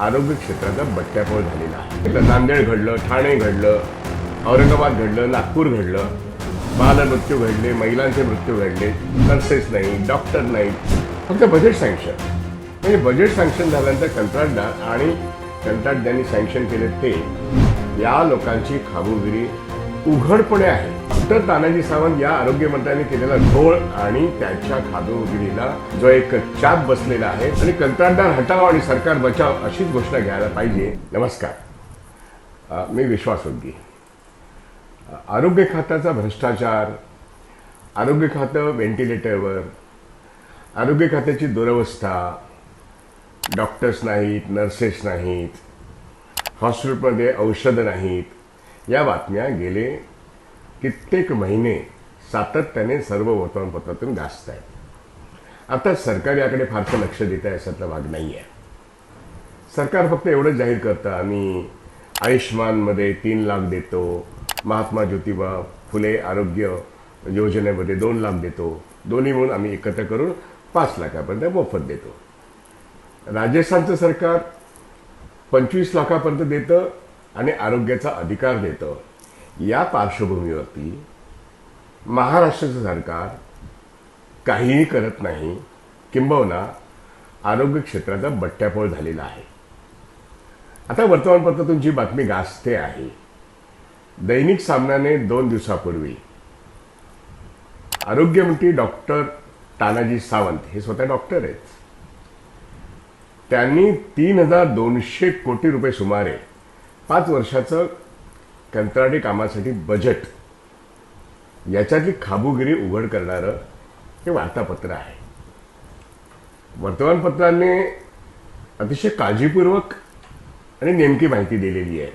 आरोग्य क्षेत्राचा बट्ट्यापोळ झालेला आहे. नांदेड घडलं ठाणे घडलं औरंगाबाद घडलं नागपूर घडलं बालमृत्यू घडले महिलांचे मृत्यू घडले नर्सेस नाही डॉक्टर नाही फक्त बजेट सँक्शन म्हणजे बजेट सँक्शन झाल्यानंतर कंत्राटदार आणि कंत्राटदारांनी सँक्शन केले ते या लोकांची खाबुगिरी उघडपणे आहे. डॉक्टर तानाजी सावंत या आरोग्यमंत्र्यांनी केलेला घोळ आणि त्यांच्या खादोगिरीला जो एक चाप बसलेला आहे आणि कंत्राटदार हटाव आणि सरकार बचाव अशीच घोषणा घ्यायला पाहिजे. नमस्कार. मी विश्वास उद्गी आरोग्य खात्याचा भ्रष्टाचार आरोग्य खातं व्हेंटिलेटरवर आरोग्य खात्याची दुरवस्था डॉक्टर्स नाहीत नर्सेस नाहीत हॉस्पिटलमध्ये औषधं नाहीत या बातम्या गेले कित्येक महिने सातत्याने सर्व वर्तमानपत्रातून गाजत आहेत. आता सरकार याकडे फारसं लक्ष देत आहे असातला भाग नाही आहे सरकार फक्त एवढंच जाहीर करतं आम्ही आयुष्यमानमध्ये तीन लाख देतो महात्मा ज्योतिबा फुले आरोग्य योजनेमध्ये दोन लाख देतो दोन्ही मिळून आम्ही एकत्र करून पाच लाखापर्यंत मोफत देतो. राजस्थानचं सरकार पंचवीस लाखापर्यंत देतं आणि आरोग्याचा अधिकार देतं. या पार्श्वभूमीवरती महाराष्ट्राचं सरकार काहीही करत नाही किंबहुना आरोग्य क्षेत्राचा बट्ट्यापोळ झालेला आहे. आता वर्तमानपत्रातून जी बातमी गाजते आहे दैनिक सामनाने दोन दिवसापूर्वी आरोग्यमंत्री डॉक्टर तानाजी सावंत हे स्वतः डॉक्टर आहेत. त्यांनी तीन हजार दोनशे कोटी रुपये सुमारे पाच वर्षाचं कंत्राटी कामासाठी बजेट याच्यातली खाबुगिरी उघड करणारं हे वार्तापत्र आहे. वर्तमानपत्रांनी अतिशय काळजीपूर्वक आणि नेमकी माहिती दिलेली आहे.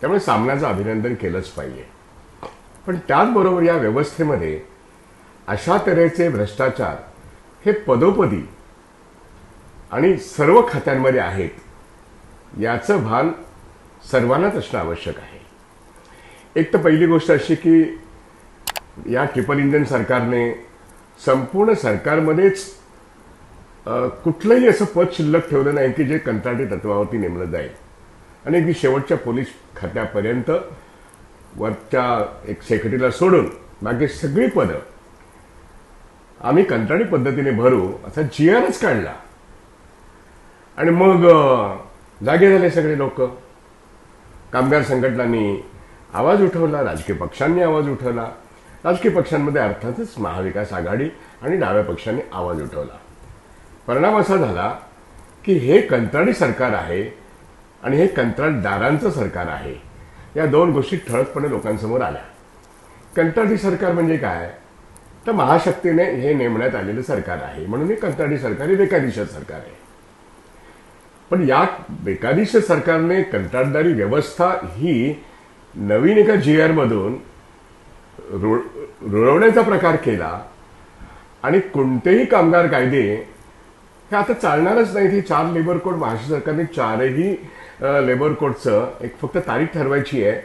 त्यामुळे सामन्याचं अभिनंदन केलंच पाहिजे. पण त्याचबरोबर या व्यवस्थेमध्ये अशा तऱ्हेचे भ्रष्टाचार हे पदोपदी आणि सर्व खात्यांमध्ये आहेत याचं भान सर्वांनाच असणं आवश्यक आहे. एक तर पहिली गोष्ट अशी की या ट्रिपल इंजन सरकारने संपूर्ण सरकारमध्येच कुठलंही असं पद शिल्लक ठेवलं नाही की जे कंत्राटी तत्वावरती नेमलं जाईल. आणि अगदी शेवटच्या पोलीस खात्यापर्यंत वरच्या एक सेक्रेटरीला सोडून बाकी सगळी पदं आम्ही कंत्राटी पद्धतीने भरू असा जी आरच काढला. आणि मग जागे झाले सगळे लोक. कामगार संघटनांनी आवाज उठवला राजकीय पक्षांनी आवाज उठवला. राजकीय पक्षांमध्ये अर्थातच महाविकास आघाडी आणि डाव्या पक्षांनी आवाज उठवला. परिणाम असा झाला की हे कंत्राटी सरकार आहे आणि हे कंत्राटदारांचं सरकार आहे. या दोन गोष्टी ठळकपणे लोकांसमोर आल्या. कंत्राटी सरकार म्हणजे काय? तर महाशक्तीने हे नेमण्यात आलेलं सरकार आहे. म्हणून हे कंत्राटी सरकार हे बेकायदेशीर सरकार आहे. पण या बेकायदेशीर सरकारने कंत्राटदारी व्यवस्था ही नवीन एका जी आरमधून रुळ रुळवण्याचा प्रकार केला आणि कोणतेही कामगार कायदे हे आता चालणारच नाही ही चार लेबर कोड महाराष्ट्र सरकारने चारही लेबर कोडचं एक फक्त तारीख ठरवायची आहे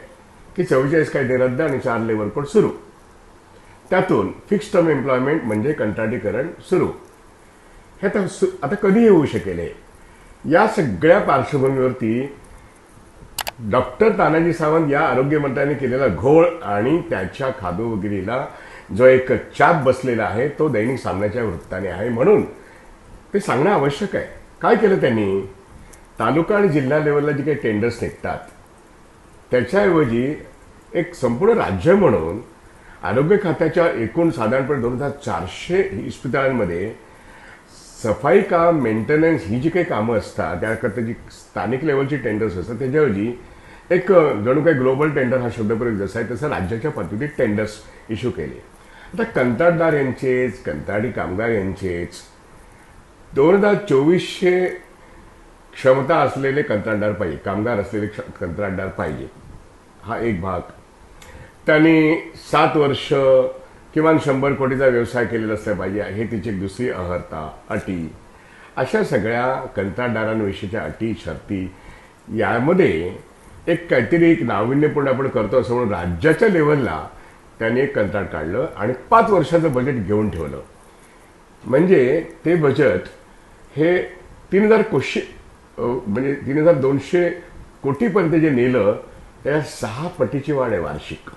की चव्वेचाळीस कायदे रद्द आणि चार लेबर कोड सुरू. त्यातून फिक्स टर्म एम्प्लॉयमेंट म्हणजे कंत्राटीकरण सुरू. हे आता सु- आता कधी होऊ शकेल या सगळ्या पार्श्वभूमीवरती डॉक्टर तानाजी सावंत या आरोग्यमंत्र्यांनी केलेला घोळ आणि त्याच्या खादोगिरीला जो एक चाप बसलेला आहे तो दैनिक सामन्याच्या वृत्ताने आहे. म्हणून ते सांगणं आवश्यक आहे. काय केलं त्यांनी? तालुका आणि जिल्हा लेवलला जे काही टेंडर्स निघतात त्याच्याऐवजी एक संपूर्ण राज्य म्हणून आरोग्य खात्याच्या एकूण साधारणपणे दोन हजार चारशे इस्पितळांमध्ये सफाई काम मेंटेनन्स ही जी काही कामं असतात त्याकरता जी स्थानिक लेवलची टेंडर्स असतात त्याच्याऐवजी एक जणू काही ग्लोबल टेंडर हा शब्दप्रयोग जसा आहे तसं राज्याच्या पद्धतीत टेंडर्स इश्यू केले. आता कंत्राटदार यांचेच कंत्राटी कामगार यांचेच दोन हजार चोवीसशे क्षमता असलेले कंत्राटदार पाहिजे कामगार असलेले क्ष- कंत्राटदार पाहिजे हा एक भाग. त्यांनी सात वर्ष किमान शंभर कोटीचा व्यवसाय केलेला असला पाहिजे हे तिची दुसरी अहर्ता अटी. अशा सगळ्या कंत्राटदारांविषयीच्या अटी शर्ती यामध्ये एक काहीतरी एक नाविन्यपूर्ण आपण करतो असं म्हणून राज्याच्या लेवलला त्याने एक कंत्राट काढलं आणि पाच वर्षाचं बजेट घेऊन ठेवलं. म्हणजे ते बजेट हे तीन हजार कोशे म्हणजे तीन हजार दोनशे कोटीपर्यंत जे नेलं त्या सहा पटीची वाढ आहे वार्षिक.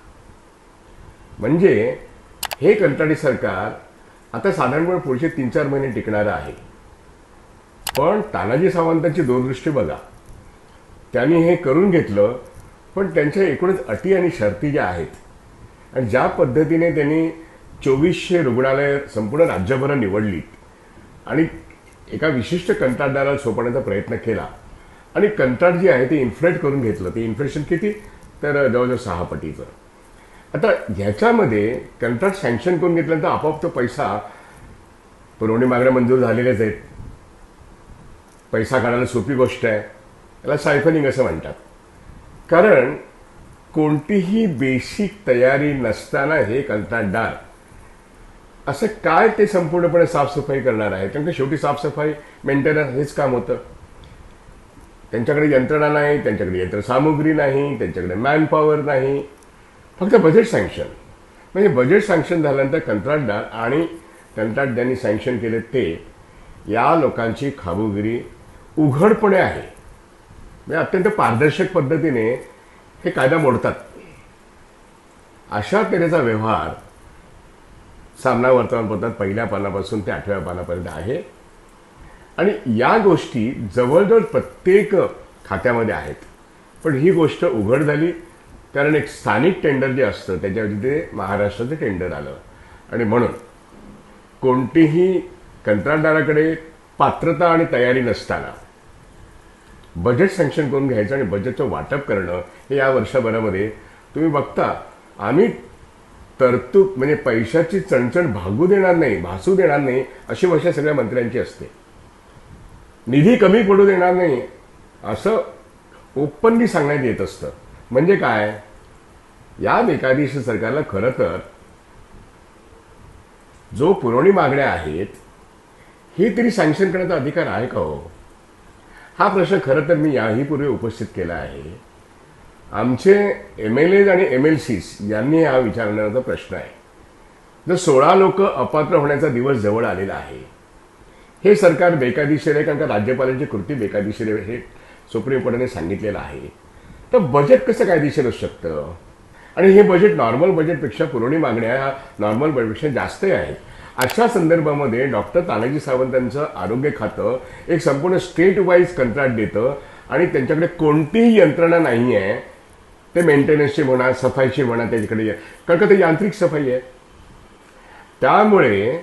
म्हणजे हे कंत्राटी सरकार आता साधारणपणे पुढचे तीन चार महिने टिकणारं आहे. पण तानाजी सावंतांची दूरदृष्टी बघा. त्यांनी हे करून घेतलं पण त्यांच्या एकूणच अटी आणि शर्ती ज्या आहेत आणि ज्या पद्धतीने त्यांनी चोवीसशे रुग्णालय संपूर्ण राज्यभर निवडलीत आणि एका विशिष्ट कंत्राटदाराला सोपवण्याचा प्रयत्न केला आणि कंत्राट जे आहे ते इन्फ्लेट करून घेतलं. ते इन्फ्लेशन किती? तर जवळजवळ सहा पटीचं. आता ह्याच्यामध्ये कंत्राट सँक्शन करून घेतल्यानंतर आपोआप तो पैसा पुरवणी मागण्या मंजूर झालेल्याच आहेत. पैसा काढायला सोपी गोष्ट आहे. त्याला सायफनिंग असं म्हणतात. कारण कोणतीही बेसिक तयारी नसताना हे कंत्राटदार असं काय ते संपूर्णपणे साफसफाई करणार आहे? कारण शेवटी साफसफाई मेंटेनन्स हेच काम होतं. त्यांच्याकडे यंत्रणा नाही त्यांच्याकडे यंत्रसामुग्री नाही त्यांच्याकडे मॅन पॉवर नाही. फक्त बजेट सँक्शन म्हणजे बजेट सँक्शन झाल्यानंतर कंत्राटदार आणि कंत्राट ज्यांनी सँक्शन केले ते या लोकांची खाबुगिरी उघडपणे आहे. म्हणजे अत्यंत पारदर्शक पद्धतीने हे कायदा मोडतात. अशा तऱ्हेचा व्यवहार सामना वर्तमानपत्रात पहिल्या पानापासून ते आठव्या पानापर्यंत आहे. आणि या गोष्टी जवळजवळ प्रत्येक खात्यामध्ये आहेत. पण ही गोष्ट उघड झाली. कारण एक स्थानिक टेंडर जे असतं त्याच्यावरती ते महाराष्ट्राचं टेंडर आलं. आणि म्हणून कोणतीही कंत्राटदाराकडे पात्रता आणि तयारी नसताना बजेट सँक्शन करून घ्यायचं आणि बजेटचं वाटप करणं हे या वर्षभरामध्ये तुम्ही बघता आम्ही तरतूद म्हणजे पैशाची चणचण भागू देणार नाही भासू देणार नाही अशी भाषा सगळ्या मंत्र्यांची असते. निधी कमी पडू देणार नाही असं ओपनली सांगण्यात येत असतं. म्हणजे काय? या बेकायदेशीर सरकारला खरं तर जो पुरवणी मागण्या आहेत ही तरी सँक्शन करण्याचा अधिकार आहे का हो? हा प्रश्न खरं तर मी याही पूर्वी उपस्थित केला आहे. आमचे एम एल एज आणि एम एल सीज यांनी हा विचारण्याचा प्रश्न आहे. जर सोळा लोक अपात्र होण्याचा दिवस जवळ आलेला आहे हे सरकार बेकायदेशीर आहे कारण का राज्यपालांची कृती बेकायदेशीर आहे हे सुप्रीम कोर्टाने सांगितलेलं आहे. तर बजेट कसं कायदेशीर असू शकतं? आणि हे बजेट नॉर्मल बजेटपेक्षा पुरवणी मागण्या नॉर्मल बजेटपेक्षा जास्त आहेत अशा संदर्भामध्ये डॉक्टर तानाजी सावंतांचं आरोग्य खातं एक संपूर्ण स्टेट वाईज कंत्राट देतं आणि त्यांच्याकडे कोणतीही यंत्रणा नाही आहे. ते मेंटेनन्सची म्हणा सफाईची म्हणा त्याच्याकडे कारण का ते यांत्रिक सफाई आहे? त्यामुळे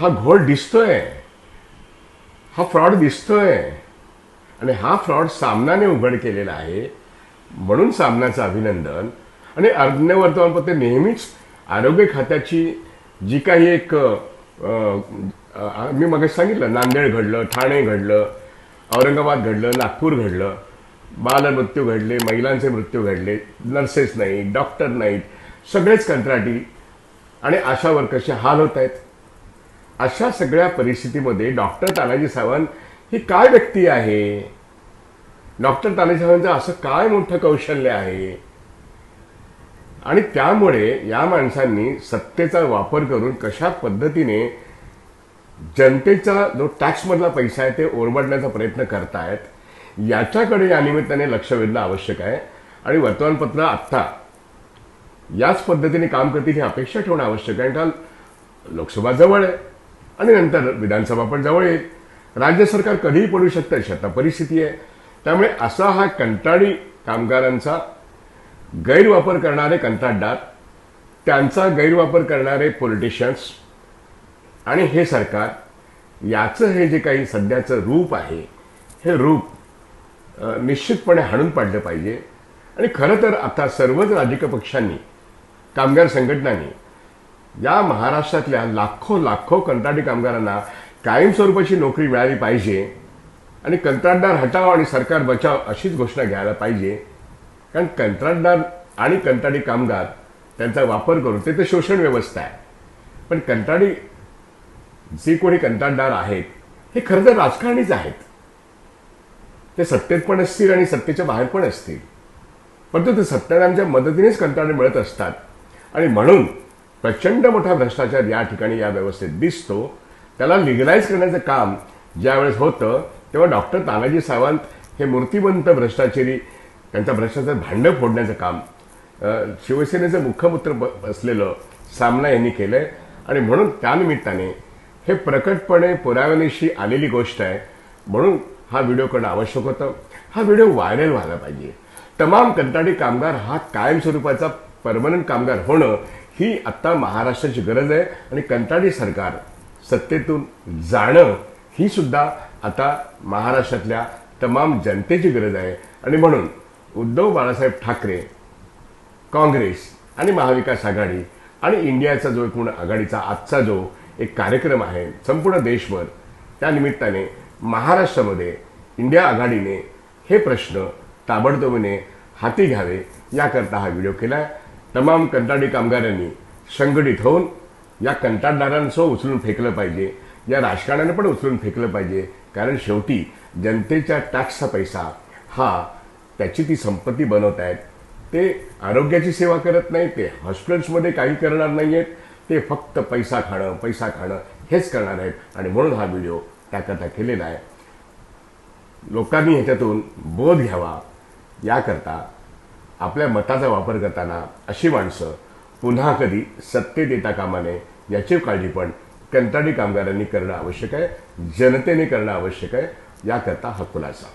हा घोळ दिसतोय. हा फ्रॉड दिसतोय. आणि हा फ्रॉड सामनाने उघड केलेला आहे म्हणून सामनाचं अभिनंदन. आणि अर्ध्य वर्तमानपत्र नेहमीच आरोग्य खात्याची जी काही एक मी मग सांगितलं नांदेड घडलं ठाणे घडलं औरंगाबाद घडलं नागपूर घडलं बालमृत्यू घडले महिलांचे मृत्यू घडले नर्सेस नाही डॉक्टर नाहीत सगळेच कंत्राटी. आणि आशा वर्कर्सचे हाल होत आहेत. अशा सगळ्या परिस्थितीमध्ये डॉक्टर तानाजी सावंत ही काय व्यक्ती आहे? डॉक्टर तानेसाहेबांचं असं काय मोठं कौशल्य आहे? आणि त्यामुळे या माणसांनी सत्तेचा वापर करून कशा पद्धतीने जनतेचा जो टॅक्समधला पैसा आहे ते ओरबडण्याचा प्रयत्न करतायत याच्याकडे या निमित्ताने लक्ष वेधणं आवश्यक आहे. आणि वर्तमानपत्र आत्ता याच पद्धतीने काम करतील ही अपेक्षा ठेवणं आवश्यक आहे. कारण लोकसभा जवळ आहे. आणि नंतर विधानसभा पण जवळ येईल. राज्य सरकार कधीही पडू शकतं अशी आता परिस्थिती आहे. त्यामुळे असा हा कंटाळी कामगारांचा गैरवापर करणारे कंत्राटदार त्यांचा गैरवापर करणारे पॉलिटिशियन्स आणि हे सरकार याचं हे जे काही सध्याचं रूप आहे हे रूप निश्चितपणे हाणून पाडलं पाहिजे. आणि खरं तर आता सर्वच राजकीय पक्षांनी कामगार संघटनांनी या महाराष्ट्रातल्या लाखो लाखो कंत्राटी कामगारांना कायमस्वरूपाची नोकरी मिळाली पाहिजे आणि कंत्राटदार हटाव आणि सरकार बचाव अशीच घोषणा घ्यायला पाहिजे. कारण कंत्राटदार आणि कंत्राटी कामगार त्यांचा वापर करून ते तर शोषण व्यवस्था आहे. पण कंत्राटी जे कोणी कंत्राटदार आहेत हे खरं तर राजकारणीच आहेत. ते सत्तेत पण असतील आणि सत्तेच्या बाहेर पण असतील. परंतु ते सत्ताधाऱ्यांच्या मदतीनेच कंत्राटे मिळत असतात. आणि म्हणून प्रचंड मोठा भ्रष्टाचार या ठिकाणी या व्यवस्थेत दिसतो. त्याला लिगलाईज करण्याचं काम ज्यावेळेस होतं तेव्हा डॉक्टर तानाजी सावंत हे मूर्तिवंत भ्रष्टाचारी त्यांचा भ्रष्टाचार भांडं फोडण्याचं काम शिवसेनेचं मुखपुत्र ब- असलेलं सामना यांनी केलंय. आणि म्हणून त्यानिमित्ताने हे प्रकटपणे पुराव्यानिशी आलेली गोष्ट आहे. म्हणून हा व्हिडिओ करणं आवश्यक होतं. हा व्हिडिओ व्हायरल व्हायला पाहिजे. तमाम कंत्राटी कामगार हा कायमस्वरूपाचा परमनंट कामगार होणं ही आत्ता महाराष्ट्राची गरज आहे. आणि कंत्राटी सरकार सत्तेतून जाणं ही सुद्धा आता महाराष्ट्रातल्या तमाम जनतेची गरज आहे. आणि म्हणून उद्धव बाळासाहेब ठाकरे काँग्रेस आणि महाविकास आघाडी आणि इंडियाचा जो एकूण आघाडीचा आजचा जो एक कार्यक्रम आहे संपूर्ण देशभर त्या निमित्ताने महाराष्ट्रामध्ये इंडिया आघाडीने हे प्रश्न ताबडतोबीने हाती घ्यावे याकरता हा व्हिडिओ केला आहे तमाम कंत्राटी कामगारांनी संघटित होऊन या कंत्राटदारांसह उचलून फेकलं पाहिजे या राजकारण्यानं पण उचलून फेकलं पाहिजे. कारण शेवटी जनतेच्या टॅक्सचा पैसा हा त्याची ती संपत्ती बनवत आहेत. ते आरोग्याची सेवा करत नाही ते हॉस्पिटल्समध्ये काही करणार नाही आहेत ते फक्त पैसा खाणं पैसा खाणं हेच करणार आहेत. आणि म्हणून हा व्हिडिओ त्याकरता केलेला आहे. लोकांनी ह्याच्यातून बोध घ्यावा. याकरता आपल्या मताचा वापर करताना अशी माणसं पुन्हा कधी सत्तेत येता कामा नये याची काळजी पण कंत्राटी कामगारांनी करणं आवश्यक आहे जनतेने करणं आवश्यक आहे याकरता हा खुलासा.